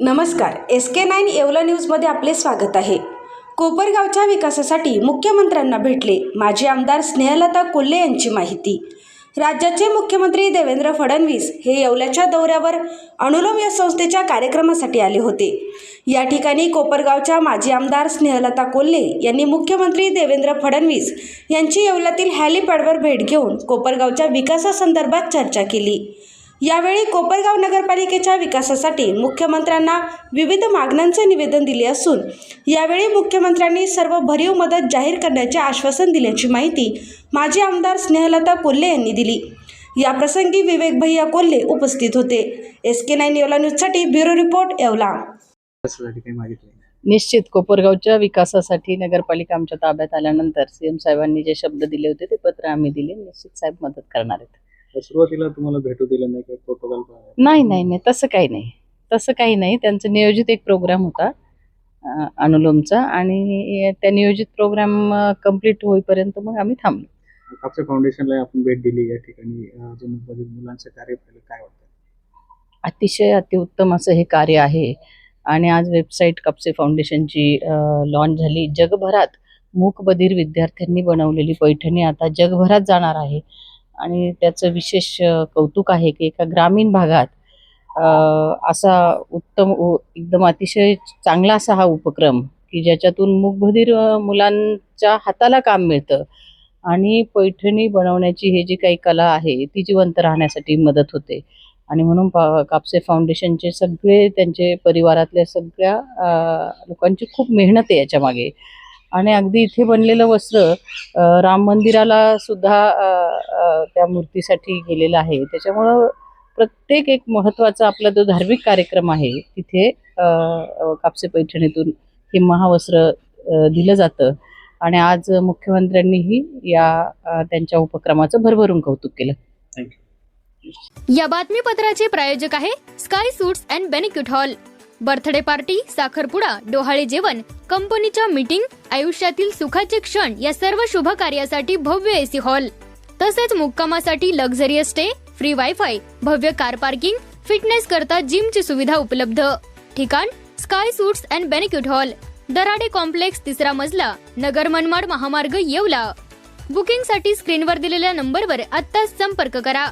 नमस्कार S K nine Yeola न्यूजमध्ये आपले स्वागत आहे. कोपरगावच्या विकासासाठी मुख्यमंत्र्यांना भेटले माजी आमदार स्नेहलता कोल्हे यांची माहिती. राज्याचे मुख्यमंत्री देवेंद्र फडणवीस हे येवल्याच्या दौऱ्यावर अनुलोम या संस्थेच्या कार्यक्रमासाठी आले होते. या ठिकाणी कोपरगावच्या माजी आमदार स्नेहलता कोल्हे यांनी मुख्यमंत्री देवेंद्र फडणवीस यांची येवल्यातील हॅलिपॅडवर भेट घेऊन कोपरगावच्या विकासासंदर्भात चर्चा केली. यावेळी कोपरगाव नगरपालिकेच्या विकासासाठी मुख्यमंत्र्यांना विविध मागण्यांचे निवेदन दिले असून यावेळी मुख्यमंत्र्यांनी सर्व भरीव मदत जाहीर करण्याचे आश्वासन दिल्याची माहिती माजी आमदार स्नेहलता कोल्हे यांनी दिली. याप्रसंगी विवेक भैया कोल्हे उपस्थित होते. एस के नाईन येवला न्यूजसाठी ब्युरो रिपोर्ट येवला. निश्चित कोपरगावच्या विकासासाठी नगरपालिका आमच्या ताब्यात आल्यानंतर सीएम साहेबांनी जे शब्द दिले होते ते पत्र आम्ही दिले. निश्चित साहेब मदत करणार आहेत. सुरुवातीला तुम्हाला भेटू दिलं नाही काही प्रोटोकॉल नाही नाही नाही. तसं काही नाही. तसं काही नाही. त्यांचं नियोजित एक प्रोग्राम होता अं, अनुलोमचा आणि त्या नियोजित प्रोग्राम कंप्लीट होईपर्यंत मग आम्ही थांबलो. कापसे फाउंडेशनला आपण भेट दिली या ठिकाणी. अं, जे मुंबईतील मुलांचं कार्य पाहिलं काय वाटतं? अतिशय अतिउत्तम असं हे कार्य आहे. आणि आज वेबसाईट कापसे फाउंडेशनची लॉन्च झाली. जगभरात मूकबधीर विद्यार्थ्यांनी बनवलेली पैठणी आता जगभरात जाणार आहे. आणि त्याचं विशेष कौतुक आहे की एका ग्रामीण भागात असा उत्तम उ- एकदम अतिशय चांगला असा हा उपक्रम की ज्याच्यातून मूकबधीर मुलांच्या हाताला काम मिळतं आणि पैठणी बनवण्याची हे जी काही कला आहे ती जिवंत राहण्यासाठी मदत होते. आणि म्हणून पा कापसे फाउंडेशनचे सगळे त्यांचे परिवारातल्या सगळ्या लोकांची खूप मेहनत आहे याच्यामागे आणि अगदी इथे बनलेलं वस्त्र राम मंदिराला सुद्धा त्या मूर्तीसाठी गेलेलं आहे. त्याच्यामुळं प्रत्येक एक महत्त्वाचा आपला जो धार्मिक कार्यक्रम आहे तिथे कापसे पैठणीतून हे महावस्त्र दिलं जातं. आणि आज मुख्यमंत्र्यांनीही या त्यांच्या उपक्रमाचं भरभरून कौतुक केलं. थँक्यू या बातमीपत्राचे प्रायोजक आहे sky suites and banquet hall birthday party साखरपुडा डोहाळे जेवण कंपनीच्या मीटिंग आयुष्यातील सुखाचे क्षण या सर्व शुभ कार्यासाठी भव्य एसी हॉल. तसेच मुक्कामासाठी लक्झरियस स्टे फ्री वायफाय भव्य कार पार्किंग फिटनेस करता जिमची सुविधा उपलब्ध. ठिकाण sky suites and banquet hall. Darade complex तिसरा मजला नगर मनमाड महामार्ग येवला. बुकिंगसाठी स्क्रीनवर दिलेल्या नंबरवर आत्ताच संपर्क करा.